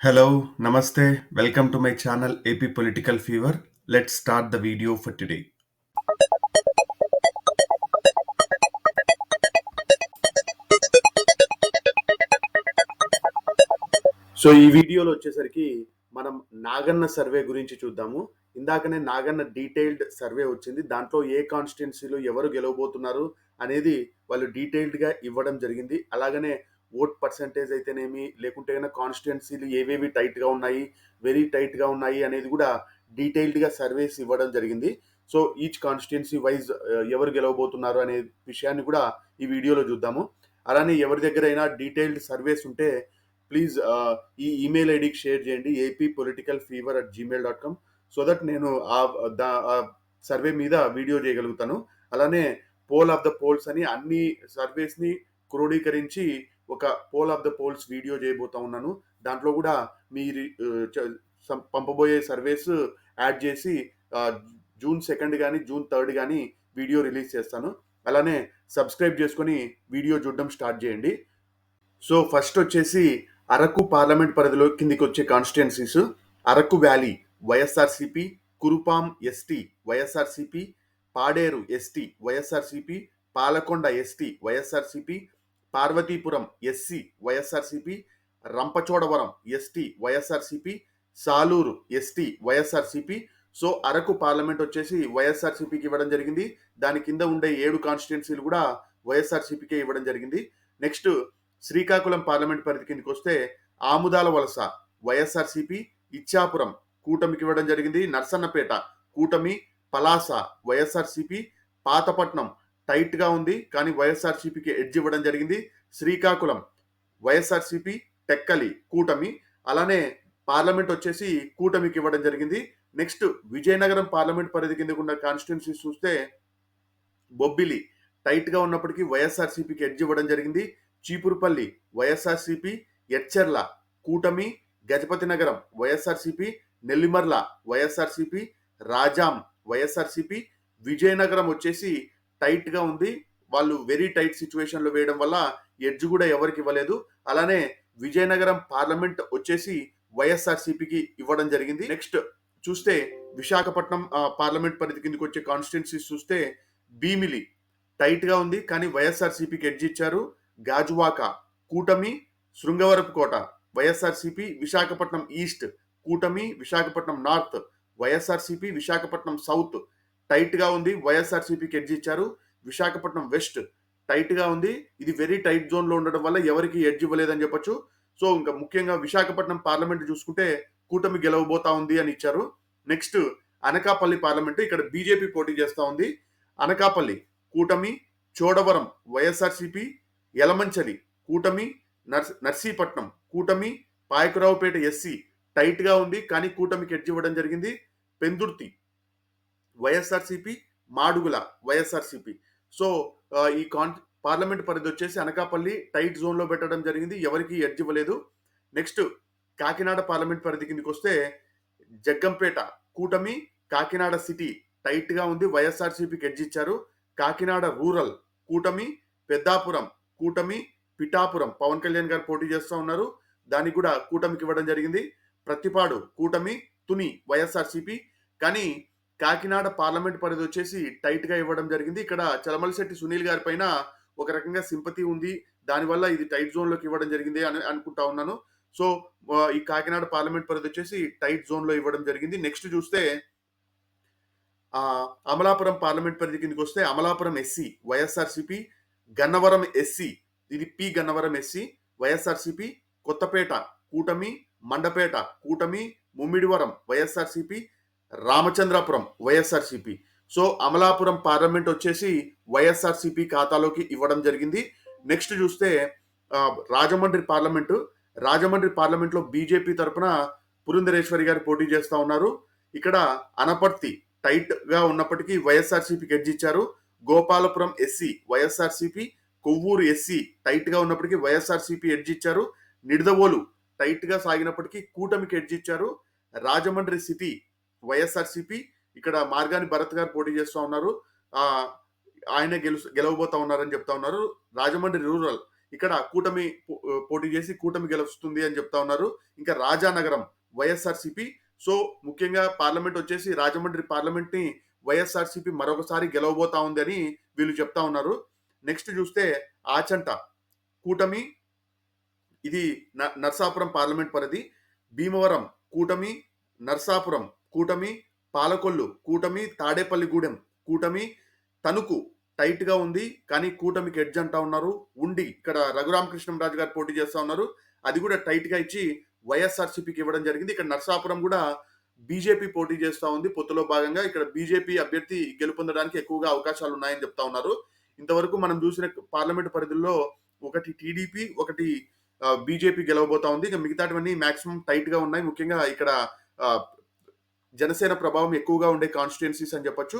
Hello namaste welcome to my channel AP political fever let start the video for today so ఈ వీడియోలో వచ్చేసరికి మనం Naganna survey గురించి చూద్దాము. ఇందాకనే నాగన్న డీటెయిల్డ్ సర్వే వచ్చింది. దాంట్లో ఏ కాన్స్టిట్యున్సీలో ఎవరు గెలవబోతున్నారు అనేది వాళ్ళు డీటెయిల్డ్గా ఇవ్వడం జరిగింది. అలాగనే ఓట్ పర్సంటేజ్ అయితేనేమి లేకుంటే కనుక కాన్స్టిట్యున్సీలు ఏవేవి టైట్గా ఉన్నాయి వెరీ టైట్గా ఉన్నాయి అనేది కూడా డీటెయిల్డ్గా సర్వేస్ ఇవ్వడం జరిగింది. సో ఈచ్ కాన్స్టిట్యున్సీ వైజ్ ఎవరు గెలవబోతున్నారు అనే విషయాన్ని కూడా ఈ వీడియోలో చూద్దాము. అలానే ఎవరి దగ్గరైనా డీటెయిల్డ్ సర్వేస్ ఉంటే ప్లీజ్ ఈ ఈమెయిల్ ఐడికి షేర్ చేయండి AP political fever at Gmail dot com so that నేను ఆ దా- ఆ సర్వే మీద వీడియో చేయగలుగుతాను. అలానే పోల్ ఆఫ్ ద పోల్స్ అని అన్ని సర్వేస్ని క్రోడీకరించి ఒక poll of the polls video చేయబోతా ఉన్నాను. దాంట్లో కూడా మీరు పంపబోయే సర్వేస్ యాడ్ చేసి జూన్ సెకండ్ కానీ జూన్ థర్డ్ కానీ వీడియో రిలీజ్ చేస్తాను. అలానే సబ్స్క్రైబ్ చేసుకొని వీడియో చూడడం స్టార్ట్ చేయండి. సో ఫస్ట్ వచ్చేసి అరకు పార్లమెంట్ పరిధిలో కిందికి వచ్చే constituencies Araku valley YSRCP Kurupam ST YSRCP Paderu ST YSRCP Palakonda ST YSRCP Parvathipuram SC YSRCP Rampachodavaram ST YSRCP Salur ST YSRCP. So Araku parliament వచ్చేసి వైఎస్ఆర్సిపికి ఇవ్వడం జరిగింది. దాని కింద ఉండే ఏడు కాన్స్టిట్యున్సీలు కూడా వైఎస్ఆర్సిపికే ఇవ్వడం జరిగింది. నెక్స్ట్ శ్రీకాకుళం పార్లమెంట్ పరిధి కిందకి వస్తే ఆముదాల వలస వైఎస్ఆర్సిపి ఇచ్చాపురం కూటమికి ఇవ్వడం జరిగింది. నర్సన్నపేట కూటమి పలాస వైఎస్ఆర్సిపి పాతపట్నం టైట్గా ఉంది. కానీ వైఎస్ఆర్సీపీకి ఎడ్జ్ ఇవ్వడం జరిగింది. శ్రీకాకుళం వైఎస్ఆర్సీపీ టెక్కలి కూటమి. అలానే పార్లమెంట్ వచ్చేసి కూటమికి ఇవ్వడం జరిగింది. నెక్స్ట్ విజయనగరం పార్లమెంట్ పరిధి కింద ఉన్న కాన్స్టిట్యున్సీ చూస్తే బొబ్బిలి టైట్గా ఉన్నప్పటికీ వైఎస్ఆర్సీపీకి ఎడ్జ్ ఇవ్వడం జరిగింది. చీపురుపల్లి వైఎస్ఆర్సీపీ ఎచ్చెర్ల కూటమి గజపతి నగరం వైఎస్ఆర్సీపీ నెల్లిమర్ల వైఎస్ఆర్సీపీ రాజాం వైఎస్ఆర్సీపీ విజయనగరం వచ్చేసి టైట్గా ఉంది. వాళ్ళు వెరీ టైట్ సిచ్యువేషన్లో వేయడం వల్ల ఎడ్జ్ కూడా ఎవరికి ఇవ్వలేదు. అలానే విజయనగరం పార్లమెంట్ వచ్చేసి వైఎస్ఆర్సీపీకి ఇవ్వడం జరిగింది. నెక్స్ట్ చూస్తే విశాఖపట్నం పార్లమెంట్ పరిధి కిందకి వచ్చే కాన్స్టిట్యున్సీస్ చూస్తే భీమిలి టైట్గా ఉంది. కానీ వైఎస్ఆర్సీపీకి ఎడ్జ్ ఇచ్చారు గాజువాక కూటమి శృంగవరపు కోట. వైఎస్ఆర్సీపీ విశాఖపట్నం ఈస్ట్ కూటమి Visakhapatnam north YSRCP Visakhapatnam south టైట్గా ఉంది. వైఎస్ఆర్సీపీకి ఎడ్జ్ ఇచ్చారు. విశాఖపట్నం వెస్ట్ టైట్గా ఉంది. ఇది వెరీ టైట్ జోన్లో ఉండడం వల్ల ఎవరికి ఎడ్జ్ ఇవ్వలేదని చెప్పొచ్చు. సో ఇంకా ముఖ్యంగా విశాఖపట్నం పార్లమెంట్ చూసుకుంటే కూటమి గెలవబోతా ఉంది అని ఇచ్చారు. నెక్స్ట్ అనకాపల్లి పార్లమెంట్ ఇక్కడ బీజేపీ పోటీ చేస్తా ఉంది. అనకాపల్లి కూటమి చోడవరం వైఎస్ఆర్సీపీ యలమంచలి కూటమి నర్స్ నర్సీపట్నం కూటమి పాయకురావుపేట ఎస్సీ టైట్గా ఉంది. కానీ కూటమికి ఎడ్జ్ ఇవ్వడం జరిగింది. Pendurthi YSRCP Madugula YSRCP. So ఈ కాన్ పార్లమెంట్ పరిధి వచ్చేసి అనకాపల్లి టైట్ జోన్లో పెట్టడం జరిగింది. ఎవరికి ఎడ్జ్ ఇవ్వలేదు. నెక్స్ట్ కాకినాడ పార్లమెంట్ పరిధి కిందకి వస్తే జగ్గంపేట కూటమి కాకినాడ సిటీ టైట్గా ఉంది. వైఎస్ఆర్సీపీకి ఎడ్జ్ ఇచ్చారు. కాకినాడ రూరల్ కూటమి పెద్దాపురం కూటమి పిఠాపురం. పవన్ కళ్యాణ్ గారు పోటీ చేస్తూ ఉన్నారు. దానికి కూడా కూటమికి ఇవ్వడం జరిగింది. ప్రతిపాడు కూటమి తుని వైఎస్ఆర్సీపీ. కానీ కాకినాడ పార్లమెంట్ పరిధి వచ్చేసి టైట్గా ఇవ్వడం జరిగింది. ఇక్కడ చలమలశెట్టి సునీల్ గారి పైన ఒక రకంగా సింపతి ఉంది. దానివల్ల ఇది టైట్ జోన్లోకి ఇవ్వడం జరిగింది అని అనుకుంటా ఉన్నాను. సో ఈ కాకినాడ పార్లమెంట్ పరిధి వచ్చేసి టైట్ జోన్లో ఇవ్వడం జరిగింది. నెక్స్ట్ చూస్తే ఆ, అమలాపురం పార్లమెంట్ పరిధి కిందకి వస్తే Amalapuram SC YSRCP Gannavaram SC ఇది P Gannavaram SC YSRCP Kothapeta కూటమి మండపేట కూటమి Mummidivaram YSRCP Ramachandrapuram YSRCP. So Amalapuram parliament వచ్చేసి వైఎస్ఆర్సీపీ ఖాతాలోకి ఇవ్వడం జరిగింది. నెక్స్ట్ చూస్తే రాజమండ్రి పార్లమెంటు. రాజమండ్రి పార్లమెంట్లో బీజేపీ తరఫున పురంధరేశ్వరి గారు పోటీ చేస్తూ ఉన్నారు. ఇక్కడ అనపర్తి టైట్గా ఉన్నప్పటికీ వైఎస్ఆర్సీపీకి ఎడ్జ్ ఇచ్చారు Gopalapuram SC YSRCP. Kovvur SC టైట్గా ఉన్నప్పటికీ వైఎస్ఆర్సీపీ ఎడ్జ్ ఇచ్చారు నిడదవోలు టైట్గా సాగినప్పటికీ కూటమికి ఎడ్జ్ ఇచ్చారు రాజమండ్రి సిటీ వైఎస్ఆర్సీపీ ఇక్కడ మార్గాని భరత్ గారు పోటీ చేస్తూ ఉన్నారు. ఆయన గెలు గెలవబోతా ఉన్నారని చెప్తా ఉన్నారు. రాజమండ్రి రూరల్ ఇక్కడ కూటమి పో- పోటీ చేసి కూటమి గెలుస్తుంది అని చెప్తా ఉన్నారు. ఇంకా రాజానగరం వైఎస్ఆర్సిపి. సో ముఖ్యంగా పార్లమెంట్ వచ్చేసి రాజమండ్రి పార్లమెంట్ని వైఎస్ఆర్సిపి మరొకసారి గెలవబోతా ఉంది అని వీళ్ళు చెప్తా ఉన్నారు. నెక్స్ట్ చూస్తే ఆచంట కూటమి ఇది న- నర్సాపురం పార్లమెంట్ పరిధి. భీమవరం కూటమి నర్సాపురం కూటమి పాలకొల్లు కూటమి తాడేపల్లిగూడెం కూటమి తణుకు టైట్గా ఉంది కానీ కూటమికి ఎడ్జ్ అంటా ఉన్నారు. ఉండి ఇక్కడ రఘురామకృష్ణంరాజు గారు పోటీ చేస్తూ ఉన్నారు. అది కూడా టైట్గా ఇచ్చి వైఎస్ఆర్సీపీకి ఇవ్వడం జరిగింది. ఇక్కడ నర్సాపురం కూడా బీజేపీ పోటీ చేస్తూ ఉంది. పొత్తులో భాగంగా ఇక్కడ బీజేపీ అభ్యర్థి గెలుపొందడానికి ఎక్కువగా అవకాశాలు ఉన్నాయని చెప్తా ఉన్నారు. ఇంతవరకు మనం చూసిన పార్లమెంట్ పరిధిలో ఒకటి టీడీపీ ఒకటి బీజేపీ గెలవబోతా ఉంది. ఇక మిగతాటివన్నీ మాక్సిమం టైట్గా ఉన్నాయి. ముఖ్యంగా ఇక్కడ జనసేన ప్రభావం ఎక్కువగా ఉండే కాన్స్టిట్యున్సీస్ అని చెప్పొచ్చు.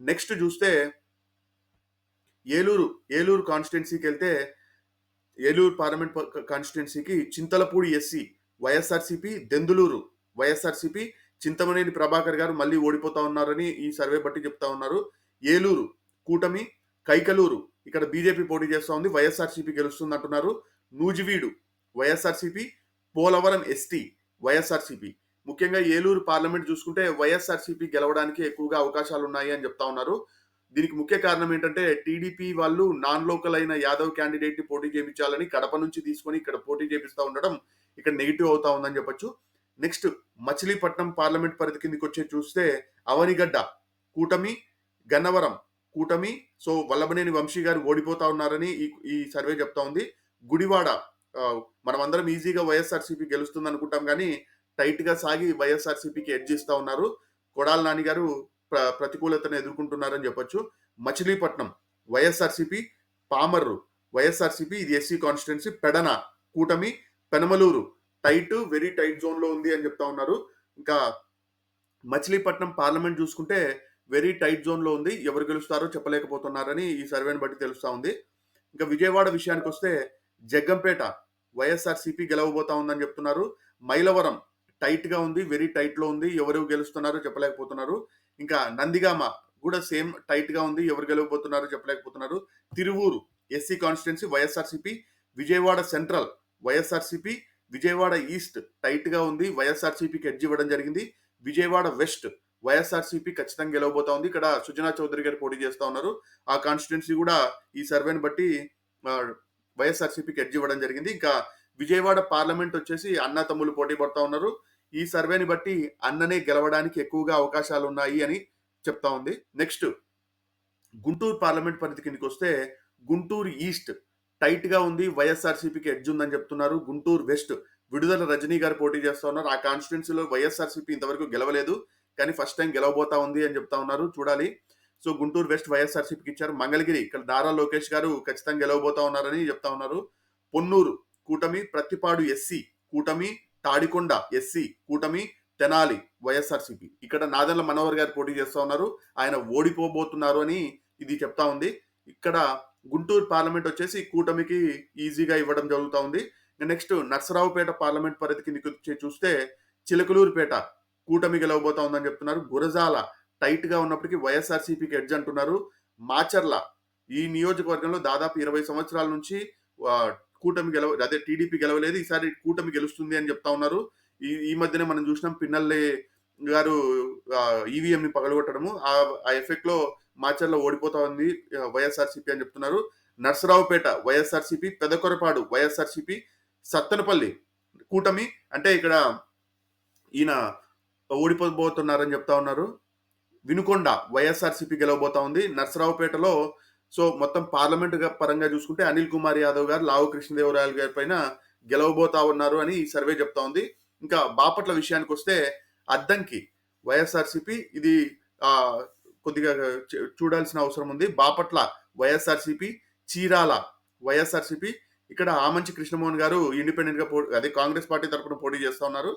నెక్స్ట్ చూస్తే ఏలూరు ఏలూరు కాన్స్టిట్యున్సీకి వెళ్తే ఏలూరు పార్లమెంట్ కాన్స్టిట్యున్సీకి Chintalapudi SC YSRCP Denduluru YSRCP Chintamaneni Prabhakar garu మళ్ళీ ఓడిపోతా ఉన్నారని ఈ సర్వే బట్టి చెప్తా ఉన్నారు. ఏలూరు కూటమి కైకలూరు ఇక్కడ బీజేపీ పోటీ చేస్తా ఉంది వైఎస్ఆర్సీపీ గెలుస్తుంది అంటున్నారు Nuzvid YSRCP Polavaram ST YSRCP. ముఖ్యంగా ఏలూరు పార్లమెంట్ చూసుకుంటే వైఎస్ఆర్సీపీ గెలవడానికి ఎక్కువగా అవకాశాలు ఉన్నాయి అని చెప్తా ఉన్నారు. దీనికి ముఖ్య కారణం ఏంటంటే టీడీపీ వాళ్ళు నాన్ లోకల్ అయిన యాదవ్ క్యాండిడేట్ని పోటీ చేయించాలని కడప నుంచి తీసుకొని ఇక్కడ పోటీ చేపిస్తూ ఉండడం ఇక్కడ నెగిటివ్ అవుతా ఉందని చెప్పొచ్చు. నెక్స్ట్ మచిలీపట్నం పార్లమెంట్ పరిధి కిందకి వచ్చే చూస్తే అవనిగడ్డ కూటమి గన్నవరం కూటమి సో వల్లభనేని వంశీ గారు ఓడిపోతా ఉన్నారని ఈ ఈ సర్వే చెప్తా ఉంది. గుడివాడ మనమందరం ఈజీగా వైఎస్ఆర్సీపీ గెలుస్తుంది అనుకుంటాం కానీ టైట్గా సాగి వైఎస్ఆర్సీపీకి ఎడ్జ్ ఇస్తా ఉన్నారు. కొడాల నాని గారు ప్ర ప్రతికూలతను ఎదుర్కొంటున్నారని చెప్పొచ్చు. మచిలీపట్నం వైఎస్ఆర్సీపీ పామర్రు వైఎస్ఆర్సీపీ ఇది ఎస్సీ కాన్స్టిట్యున్సీ పెడన కూటమి పెనమలూరు టైట్ వెరీ టైట్ జోన్లో ఉంది అని చెప్తా ఉన్నారు. ఇంకా మచిలీపట్నం పార్లమెంట్ చూసుకుంటే వెరీ టైట్ జోన్లో ఉంది. ఎవరు గెలుస్తారో చెప్పలేకపోతున్నారని ఈ సర్వేని బట్టి తెలుస్తా ఉంది. ఇంకా విజయవాడ విషయానికి వస్తే జగ్గంపేట వైఎస్ఆర్సీపీ గెలవబోతా ఉందని చెప్తున్నారు. మైలవరం టైట్గా ఉంది వెరీ టైట్లో ఉంది ఎవరు గెలుస్తున్నారో చెప్పలేకపోతున్నారు. ఇంకా నందిగామ కూడా సేమ్ టైట్గా ఉంది ఎవరు గెలవబోతున్నారో చెప్పలేకపోతున్నారు. Tiruvuru SC constituency YSRCP Vijayawada central YSRCP Vijayawada east టైట్గా ఉంది వైఎస్ఆర్సీపీకి ఎడ్జ్ ఇవ్వడం జరిగింది విజయవాడ వెస్ట్ వైఎస్ఆర్సీపీ ఖచ్చితంగా గెలవబోతా ఉంది. ఇక్కడ సుజనా చౌదరి గారు పోటీ చేస్తూ ఉన్నారు. ఆ కాన్స్టిట్యున్సీ కూడా ఈ సర్వేని బట్టి వైఎస్ఆర్సీపీకి ఎడ్జ్ ఇవ్వడం జరిగింది. ఇంకా విజయవాడ పార్లమెంట్ వచ్చేసి అన్న తమ్ముళ్ళు పోటీ పడుతూ ఉన్నారు. ఈ సర్వేని బట్టి అన్ననే గెలవడానికి ఎక్కువగా అవకాశాలు ఉన్నాయి అని చెప్తా ఉంది. నెక్స్ట్ గుంటూరు పార్లమెంట్ పరిధి కిందకి వస్తే గుంటూరు ఈస్ట్ టైట్గా ఉంది వైఎస్ఆర్సీపీకి ఎడ్జ్ ఉందని చెప్తున్నారు. గుంటూరు వెస్ట్ విడుదల రజనీ గారు పోటీ చేస్తా ఉన్నారు. ఆ కాన్స్టిట్యున్సీలో వైఎస్ఆర్సీపీ ఇంతవరకు గెలవలేదు కానీ ఫస్ట్ టైం గెలవబోతా ఉంది అని చెప్తా ఉన్నారు. చూడాలి. సో గుంటూరు వెస్ట్ వైఎస్ఆర్సీపీకి ఇచ్చారు. మంగళగిరి ఇక్కడ దారా లోకేష్ గారు ఖచ్చితంగా గెలవబోతా ఉన్నారని చెప్తా ఉన్నారు. పొన్నూరు కూటమి ప్రతిపాడు ఎస్సీ కూటమి తాడికొండ ఎస్సీ కూటమి తెనాలి వైఎస్ఆర్సీపీ. ఇక్కడ నాదెల్ల మనోహర్ గారు పోటీ చేస్తూ ఉన్నారు. ఆయన ఓడిపోబోతున్నారు అని ఇది చెప్తా ఉంది. ఇక్కడ గుంటూరు పార్లమెంట్ వచ్చేసి కూటమికి ఈజీగా ఇవ్వడం జరుగుతూ ఉంది. నెక్స్ట్ నర్సరావుపేట పార్లమెంట్ పరిధి కిందకి వచ్చి చూస్తే చిలకలూరుపేట కూటమి గెలవబోతా ఉందని చెప్తున్నారు. గురజాల టైట్గా ఉన్నప్పటికీ వైఎస్ఆర్సీపీకి ఎడ్జ్ అంటున్నారు. మాచర్ల ఈ నియోజకవర్గంలో దాదాపు ఇరవై సంవత్సరాల నుంచి కూటమి గెలవ అదే టీడీపీ గెలవలేదు ఈసారి కూటమి గెలుస్తుంది అని చెప్తా ఉన్నారు. ఈ ఈ మధ్యనే మనం చూసినాం పిన్నల్లి గారు ఈవీఎం ని పగలగొట్టడము. ఆ ఆ ఎఫెక్ట్లో మాచర్ల ఓడిపోతా ఉంది వైఎస్ఆర్సీపీ అని చెప్తున్నారు. నర్సరావుపేట వైఎస్ఆర్సీపీ పెదకొరపాడు వైఎస్ఆర్సీపీ సత్తెనపల్లి కూటమి అంటే ఇక్కడ ఈయన ఓడిపోబోతున్నారని చెప్తా ఉన్నారు. వినుకొండ వైఎస్ఆర్సీపీ గెలవబోతా ఉంది. నర్సరావుపేటలో సో మొత్తం పార్లమెంట్ పరంగా చూసుకుంటే అనిల్ కుమార్ యాదవ్ గారు లావు కృష్ణదేవరాయలు గారి పైన గెలవబోతా ఉన్నారు అని ఈ సర్వే చెప్తా ఉంది. ఇంకా బాపట్ల విషయానికి వస్తే అద్దంకి వైఎస్ఆర్సీపీ ఇది కొద్దిగా చూడాల్సిన అవసరం ఉంది. బాపట్ల వైఎస్ఆర్సీపీ చీరాల వైఎస్ఆర్సీపీ ఇక్కడ ఆమంచి కృష్ణమోహన్ గారు ఇండిపెండెంట్గా అదే కాంగ్రెస్ పార్టీ తరపున పోటీ చేస్తా ఉన్నారు.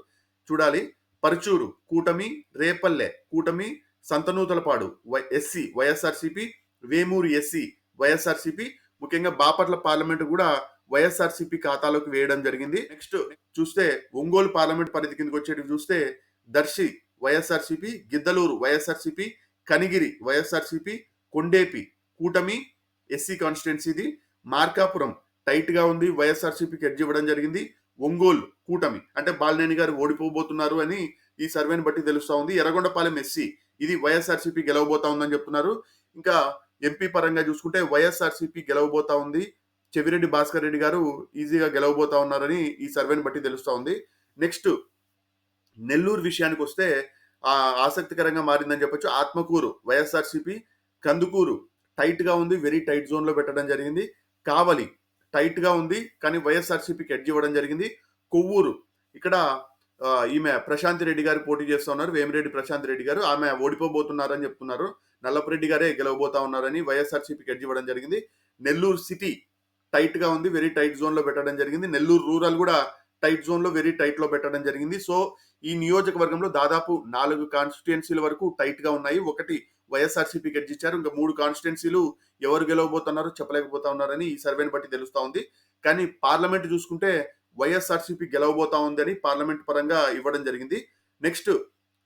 చూడాలి. పరుచూరు కూటమి రేపల్లె కూటమి Santhanuthalapadu Y SC YSRCP Vemuru SC YSRCP ముఖ్యంగా బాపట్ల పార్లమెంట్ కూడా వైఎస్ఆర్సీపీ ఖాతాలోకి వేయడం జరిగింది. నెక్స్ట్ చూస్తే ఒంగోలు పార్లమెంట్ పరిధి కిందకి వచ్చేటివి చూస్తే దర్శి వైఎస్ఆర్సీపీ గిద్దలూరు వైఎస్ఆర్సీపీ కనిగిరి వైఎస్ఆర్సీపీ కొండేపి కూటమి ఎస్సీ కాన్స్టిట్యున్సీది మార్కాపురం టైట్గా ఉంది వైఎస్ఆర్సీపీకి ఎడ్జ్ ఇవ్వడం జరిగింది. ఒంగోలు కూటమి అంటే బాలినేని గారు ఓడిపోబోతున్నారు అని ఈ సర్వేని బట్టి తెలుస్తా ఉంది. ఎర్రగొండపాలెం ఎస్సీ ఇది వైఎస్ఆర్సీపీ గెలవబోతా ఉందని చెప్తున్నారు. ఇంకా ఎంపీ పరంగా చూసుకుంటే వైఎస్ఆర్సీపీ గెలవబోతా ఉంది. చెవిరెడ్డి భాస్కర్ రెడ్డి గారు ఈజీగా గెలవబోతా ఉన్నారని ఈ సర్వేని బట్టి తెలుస్తూ ఉంది. నెక్స్ట్ నెల్లూరు విషయానికి వస్తే ఆ, ఆసక్తికరంగా మారిందని చెప్పొచ్చు. ఆత్మకూరు వైఎస్ఆర్సీపీ కందుకూరు టైట్గా ఉంది. వెరీ టైట్ జోన్లో పెట్టడం జరిగింది. కావలి టైట్గా ఉంది. కానీ వైఎస్ఆర్సీపీకి ఎడ్జ్ ఇవ్వడం జరిగింది. కొవ్వూరు ఇక్కడ ఈమె ప్రశాంత్ రెడ్డి గారు పోటీ చేస్తూ ఉన్నారు. వేమిరెడ్డి ప్రశాంత్ రెడ్డి గారు. ఆమె ఓడిపోబోతున్నారని చెప్తున్నారు. నల్లపురెడ్డి గారే గెలవబోతా ఉన్నారని వైఎస్ఆర్సీపీకి ఎడ్జ్ ఇవ్వడం జరిగింది. నెల్లూరు సిటీ టైట్గా ఉంది. వెరీ టైట్ జోన్లో పెట్టడం జరిగింది. నెల్లూరు రూరల్ కూడా టైట్ జోన్లో వెరీ టైట్లో పెట్టడం జరిగింది. సో ఈ నియోజకవర్గంలో దాదాపు నాలుగు కాన్స్టిట్యుయెన్సీల వరకు టైట్గా ఉన్నాయి. ఒకటి వైఎస్ఆర్సీపీ ఎడ్జ్ ఇచ్చారు. ఇంకా మూడు కాన్స్టిట్యుయెన్సీలు ఎవరు గెలవబోతున్నారో చెప్పలేకపోతా ఉన్నారని ఈ సర్వేని బట్టి తెలుస్తా ఉంది. కానీ పార్లమెంట్ చూసుకుంటే వైఎస్ఆర్సీపీ గెలవబోతా ఉందని పార్లమెంట్ పరంగా ఇవ్వడం జరిగింది. నెక్స్ట్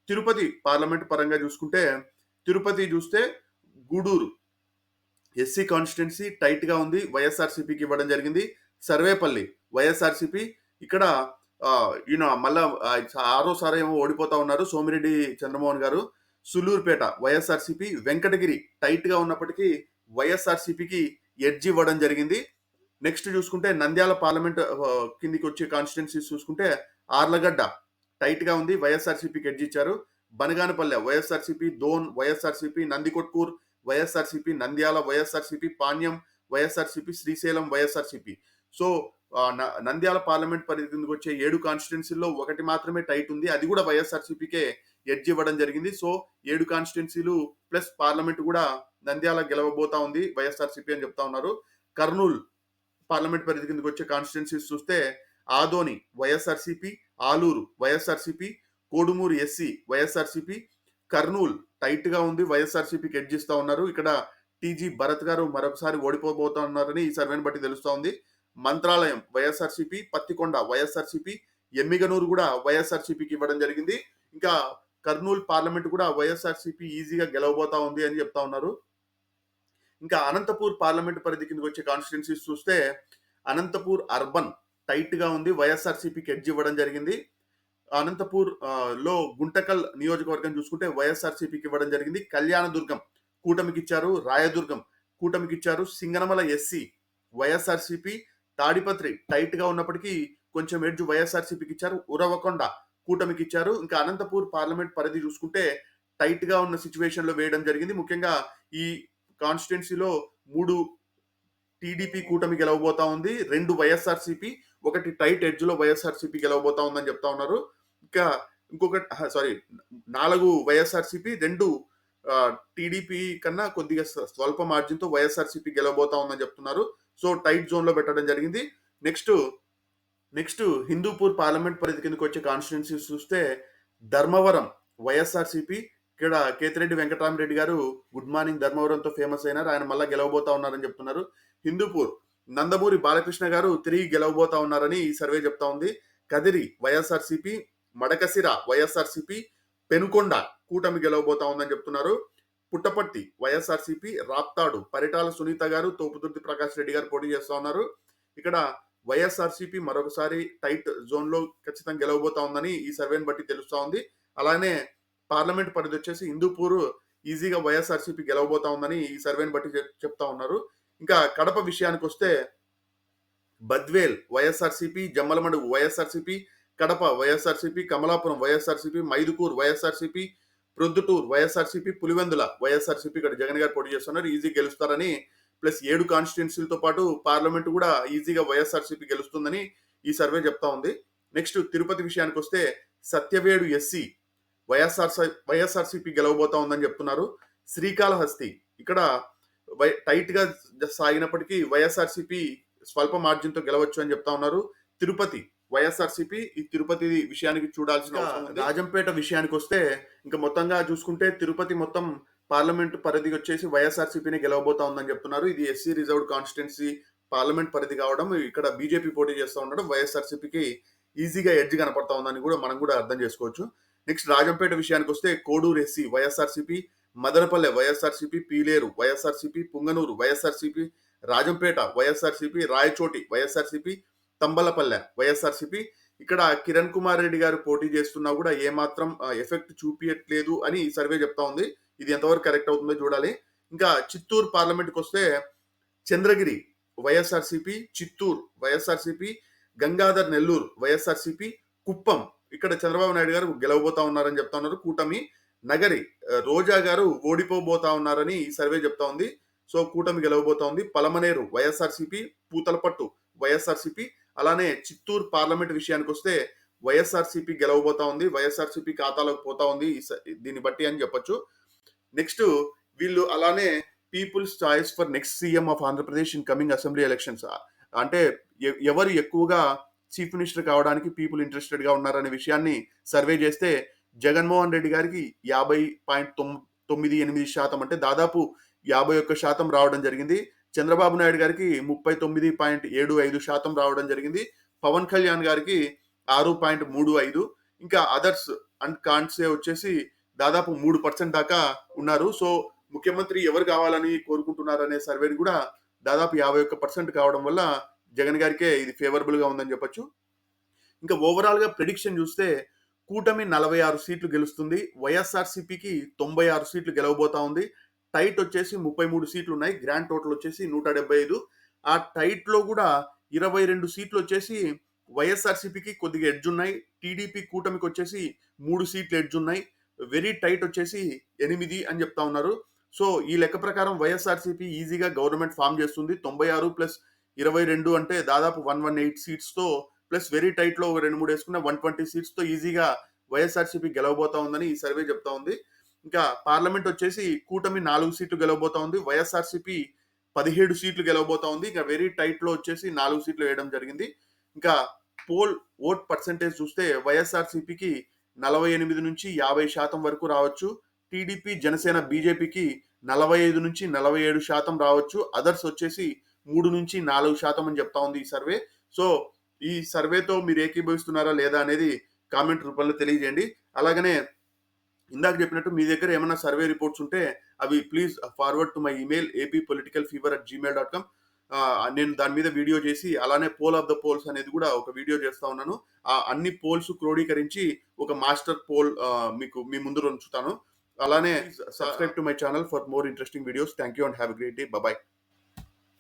తిరుపతి పార్లమెంట్ పరంగా చూసుకుంటే తిరుపతి చూస్తే గూడూరు ఎస్సీ కాన్స్టిట్యున్సీ టైట్గా ఉంది వైఎస్ఆర్సీపీకి ఇవ్వడం జరిగింది. సర్వేపల్లి వైఎస్ఆర్సీపీ ఇక్కడ యూనో ఈయన మళ్ళా ఆరోసారి ఏమో ఓడిపోతా ఉన్నారు సోమిరెడ్డి చంద్రమోహన్ గారు. సులూరుపేట వైఎస్ఆర్సీపీ వెంకటగిరి టైట్గా ఉన్నప్పటికీ వైఎస్ఆర్సీపీకి ఎడ్జ్ ఇవ్వడం జరిగింది. నెక్స్ట్ చూసుకుంటే నంద్యాల పార్లమెంట్ కిందికి వచ్చే కాన్స్టిట్యున్సీస్ చూసుకుంటే ఆర్లగడ్డ టైట్గా ఉంది వైఎస్ఆర్సీపీకి ఎడ్జ్ ఇచ్చారు. Banaganapalle YSRCP Dhone YSRCP Nandikotkur YSRCP Nandyal YSRCP Panyam YSRCP Srisailam YSRCP. So న- నంద్యాల పార్లమెంట్ పరిధి కిందకి వచ్చే ఏడు కాన్స్టిట్యున్సీల్లో ఒకటి మాత్రమే టైట్ ఉంది. అది కూడా వైఎస్ఆర్సీపీకే ఎడ్జ్ ఇవ్వడం జరిగింది. సో ఏడు కాన్స్టిట్యున్సీలు ప్లస్ పార్లమెంట్ కూడా నంద్యాల గెలవబోతా ఉంది వైఎస్ఆర్సీపీ అని చెప్తా ఉన్నారు. కర్నూలు పార్లమెంట్ పరిధి కిందకి వచ్చే కాన్స్టిట్యున్సీస్ చూస్తే Adoni YSRCP Alur YSRCP Kodumur SC YSRCP Kurnool టైట్గా ఉంది వైఎస్ఆర్సీపీకి ఎడ్జ్ ఇస్తా ఉన్నారు. ఇక్కడ టీజీ భరత్ గారు మరొకసారి ఓడిపోబోతా ఉన్నారని ఈ సర్వేని బట్టి తెలుస్తూ ఉంది. మంత్రాలయం వైఎస్ఆర్సీపీ పత్తికొండ వైఎస్ఆర్సీపీ ఎమ్మిగనూరు కూడా వైఎస్ఆర్సీపీకి ఇవ్వడం జరిగింది. ఇంకా కర్నూలు పార్లమెంట్ కూడా వైఎస్ఆర్సీపీ ఈజీగా గెలవబోతా ఉంది అని చెప్తా ఉన్నారు. ఇంకా అనంతపూర్ పార్లమెంట్ పరిధి కిందకి వచ్చే కాన్స్టిట్యున్సీస్ చూస్తే అనంతపూర్ అర్బన్ టైట్గా ఉంది. వైఎస్ఆర్సీపీకి ఎడ్జ్ ఇవ్వడం జరిగింది. అనంతపూర్లో గుంటకల్ నియోజకవర్గం చూసుకుంటే వైఎస్ఆర్సీపీకి ఇవ్వడం జరిగింది. కళ్యాణదుర్గం కూటమికి ఇచ్చారు రాయదుర్గం కూటమికి ఇచ్చారు సింగనమల ఎస్సీ వైఎస్ఆర్సీపీ తాడిపత్రి టైట్గా ఉన్నప్పటికీ కొంచెం ఎడ్జ్ వైఎస్ఆర్సీపీకి ఇచ్చారు. ఉరవకొండ కూటమికి ఇచ్చారు ఇంకా అనంతపూర్ పార్లమెంట్ పరిధి చూసుకుంటే టైట్గా ఉన్న సిచ్యువేషన్లో వేయడం జరిగింది. ముఖ్యంగా ఈ కాన్స్టిట్యున్సీలో మూడు టీడీపీ కూటమి గెలవబోతా ఉంది రెండు వైఎస్ఆర్సీపీ ఒకటి టైట్ ఎడ్జ్లో వైఎస్ఆర్సీపీ గెలవబోతా ఉందని చెప్తా ఉన్నారు. ఇంకా ఇంకొకటి సారీ నాలుగు వైఎస్ఆర్సీపీ రెండు టీడీపీ కన్నా కొద్దిగా స్వల్ప మార్జిన్తో వైఎస్ఆర్సీపీ గెలవబోతా ఉందని చెప్తున్నారు. సో టైట్ జోన్లో పెట్టడం జరిగింది. నెక్స్ట్ నెక్స్ట్ హిందూపూర్ పార్లమెంట్ పరిధి కిందకి వచ్చే కాన్స్టిట్యున్సీ చూస్తే ధర్మవరం వైఎస్ఆర్సీపీ ఇక్కడ కేతిరెడ్డి వెంకటరామరెడ్డి గారు గుడ్ మార్నింగ్ ధర్మవరంతో ఫేమస్ అయినారు. ఆయన మళ్ళీ గెలవబోతా ఉన్నారని చెప్తున్నారు. హిందూపూర్ నందమూరి బాలకృష్ణ గారు తిరిగి గెలవబోతా ఉన్నారని ఈ సర్వే చెప్తా ఉంది. కదిరి వైఎస్ఆర్సీపీ మడకసిర వైఎస్ఆర్సీపీ పెనుకొండ కూటమి గెలవబోతా ఉందని చెప్తున్నారు. పుట్టపర్తి వైఎస్ఆర్సీపీ రాప్తాడు పరిటాల సునీత గారు తోపుదుర్తి ప్రకాష్ రెడ్డి గారు పోటీ చేస్తా ఉన్నారు. ఇక్కడ వైఎస్ఆర్సీపీ మరొకసారి టైట్ జోన్లో ఖచ్చితంగా గెలవబోతా ఉందని ఈ సర్వేని బట్టి తెలుస్తా ఉంది. అలానే పార్లమెంట్ పరిధి వచ్చేసి హిందూపూర్ ఈజీగా వైఎస్ఆర్సీపీ గెలవబోతా ఉందని ఈ సర్వేని బట్టి చెప్తా ఉన్నారు. ఇంకా కడప విషయానికి వస్తే బద్వేల్ వైఎస్ఆర్సీపీ జమ్మలమండ వైఎస్ఆర్సీపీ కడప వైఎస్ఆర్సీపీ కమలాపురం వైఎస్ఆర్సీపీ మైదుకూర్ వైఎస్ఆర్సీపీ ప్రొద్దుటూర్ వైఎస్ఆర్సీపీ పులివెందుల వైఎస్ఆర్సీపీ ఇక్కడ జగన్ గారు పోటీ చేస్తున్నారు. ఈజీ గెలుస్తారని ప్లస్ ఏడు కాన్స్టిట్యున్సీలతో పాటు పార్లమెంట్ కూడా ఈజీగా వైఎస్ఆర్సీపీ గెలుస్తుందని ఈ సర్వే చెప్తా ఉంది. నెక్స్ట్ తిరుపతి విషయానికి వస్తే సత్యవేడు ఎస్సీ వైఎస్ఆర్ వైఎస్ఆర్సీపీ గెలవబోతా ఉందని చెప్తున్నారు. శ్రీకాళహస్తి ఇక్కడ వై టైట్గా సాగినప్పటికీ వైఎస్ఆర్సీపీ స్వల్ప మార్జిన్తో గెలవచ్చు అని చెప్తా ఉన్నారు. తిరుపతి వైఎస్ఆర్సీపీ ఈ తిరుపతి విషయానికి చూడాల్సిన. రాజంపేట విషయానికి వస్తే ఇంకా మొత్తంగా చూసుకుంటే తిరుపతి మొత్తం పార్లమెంట్ పరిధి వచ్చేసి వైఎస్ఆర్సీపీని గెలవబోతా ఉందని చెప్తున్నారు. ఇది ఎస్సీ రిజర్వ్డ్ కాన్స్టిట్యున్సీ పార్లమెంట్ పరిధి కావడం ఇక్కడ బీజేపీ పోటీ చేస్తూ ఉండడం వైఎస్ఆర్సీపీకి ఈజీగా ఎడ్జ్ కనపడతా ఉందని కూడా మనం కూడా అర్థం చేసుకోవచ్చు. నెక్స్ట్ రాజంపేట విషయానికి వస్తే Koduru SC YSRCP Madanapalle YSRCP Pileru YSRCP Punganur YSRCP Rajampet YSRCP Rayachoti YSRCP Thamballapalle YSRCP. ఇక్కడ కిరణ్ కుమార్ రెడ్డి గారు పోటీ చేస్తున్నా కూడా ఏమాత్రం ఎఫెక్ట్ చూపించట్లేదు అని ఈ సర్వే చెప్తా ఉంది. ఇది ఎంతవరకు కరెక్ట్ అవుతుందో చూడాలి. ఇంకా చిత్తూరు పార్లమెంట్కి వస్తే చంద్రగిరి వైఎస్ఆర్సీపీ చిత్తూరు వైఎస్ఆర్సీపీ గంగాధర్ నెల్లూరు వైఎస్ఆర్సీపీ కుప్పం ఇక్కడ చంద్రబాబు నాయుడు గారు గెలవబోతా ఉన్నారని చెప్తా ఉన్నారు. కూటమి నగరి రోజా గారు ఓడిపోబోతా ఉన్నారని ఈ సర్వే చెప్తా ఉంది. సో కూటమి గెలవబోతా ఉంది. పలమనేరు వైఎస్ఆర్సీపీ పూతలపట్టు వైఎస్ఆర్సీపీ అలానే చిత్తూరు పార్లమెంట్ విషయానికి వస్తే వైఎస్ఆర్సీపీ గెలవబోతా ఉంది. వైఎస్ఆర్సీపీ ఖాతాలోకి పోతా ఉంది ఈ దీన్ని బట్టి అని చెప్పొచ్చు. నెక్స్ట్ వీళ్ళు అలానే people's choice for next CM of Andhra Pradesh in coming assembly elections. అంటే ఎ- ఎవరు ఎక్కువగా చీఫ్ మినిస్టర్ కావడానికి పీపుల్ ఇంట్రెస్టెడ్గా ఉన్నారనే విషయాన్ని సర్వే చేస్తే జగన్మోహన్ రెడ్డి గారికి యాభై పాయింట్ తొమ్మిది ఎనిమిది శాతం అంటే దాదాపు యాభై ఒక్క శాతం రావడం జరిగింది. చంద్రబాబు నాయుడు గారికి ముప్పై తొమ్మిది పాయింట్ ఏడు ఐదు శాతం రావడం జరిగింది. పవన్ కళ్యాణ్ గారికి ఆరు పాయింట్ మూడు ఐదు. ఇంకా అదర్స్ అండ్ కాన్సే వచ్చేసి దాదాపు మూడు పర్సెంట్ దాకా ఉన్నారు. సో ముఖ్యమంత్రి ఎవరు కావాలని కోరుకుంటున్నారు అనే సర్వేని కూడా దాదాపు యాభై ఒక్క పర్సెంట్ కావడం వల్ల జగన్ గారికే ఇది ఫేవరబుల్గా ఉందని చెప్పొచ్చు. ఇంకా ఓవరాల్గా ప్రిడిక్షన్ చూస్తే కూటమి నలభై ఆరు సీట్లు గెలుస్తుంది. వైఎస్ఆర్సీపీకి తొంభై ఆరు సీట్లు గెలవబోతా ఉంది. టైట్ వచ్చేసి ముప్పై మూడు సీట్లు ఉన్నాయి. గ్రాండ్ టోటల్ వచ్చేసి నూట డెబ్బై ఐదు. ఆ టైట్లో కూడా ఇరవై రెండు సీట్లు వచ్చేసి వైఎస్ఆర్సీపీకి కొద్దిగా ఎడ్జ్ ఉన్నాయి. టీడీపీ కూటమికి వచ్చేసి మూడు సీట్లు ఎడ్జ్ ఉన్నాయి. వెరీ టైట్ వచ్చేసి ఎనిమిది అని చెప్తా ఉన్నారు. సో ఈ లెక్క ప్రకారం వైఎస్ఆర్సీపీ ఈజీగా గవర్నమెంట్ ఫామ్ చేస్తుంది. తొంభై ఆరు ప్లస్ ఇరవై రెండు అంటే దాదాపు వన్ వన్ ఎయిట్ సీట్స్తో ప్లస్ వెరీ టైట్లో ఒక రెండు మూడు వేసుకున్న వన్ ట్వంటీ సీట్స్తో ఈజీగా వైఎస్ఆర్సీపీ గెలవబోతా ఉందని ఈ సర్వే చెప్తా ఉంది. ఇంకా పార్లమెంట్ వచ్చేసి కూటమి నాలుగు సీట్లు గెలవబోతా ఉంది వైఎస్ఆర్సీపీ పదిహేడు సీట్లు గెలవబోతా ఉంది ఇంకా వెరీ టైట్లో వచ్చేసి నాలుగు సీట్లు వేయడం జరిగింది. ఇంకా పోల్ ఓట్ పర్సంటేజ్ చూస్తే వైఎస్ఆర్సీపీకి నలభై ఎనిమిది నుంచి యాభై శాతం వరకు రావచ్చు టీడీపీ జనసేన బీజేపీకి నలభై ఐదు నుంచి నలభై ఏడు శాతం రావచ్చు అదర్స్ వచ్చేసి మూడు నుంచి నాలుగు శాతం అని చెప్తా ఉంది ఈ సర్వే. సో ఈ సర్వేతో మీరు ఏకీభవిస్తున్నారా లేదా అనేది కామెంట్ రూపంలో తెలియజేయండి. అలాగనే ఇందాక చెప్పినట్టు మీ దగ్గర ఏమైనా సర్వే రిపోర్ట్స్ ఉంటే అవి please forward to my email AP political fever at Gmail dot com నేను దాని మీద వీడియో చేసి అలానే పోల్ ఆఫ్ ద పోల్స్ అనేది కూడా ఒక వీడియో చేస్తా ఉన్నాను. ఆ అన్ని పోల్స్ క్రోడీకరించి ఒక మాస్టర్ పోల్ మీకు మీ ముందు ఉంచుతాను. అలానే subscribe to my channel for more interesting videos thank you and have great day bye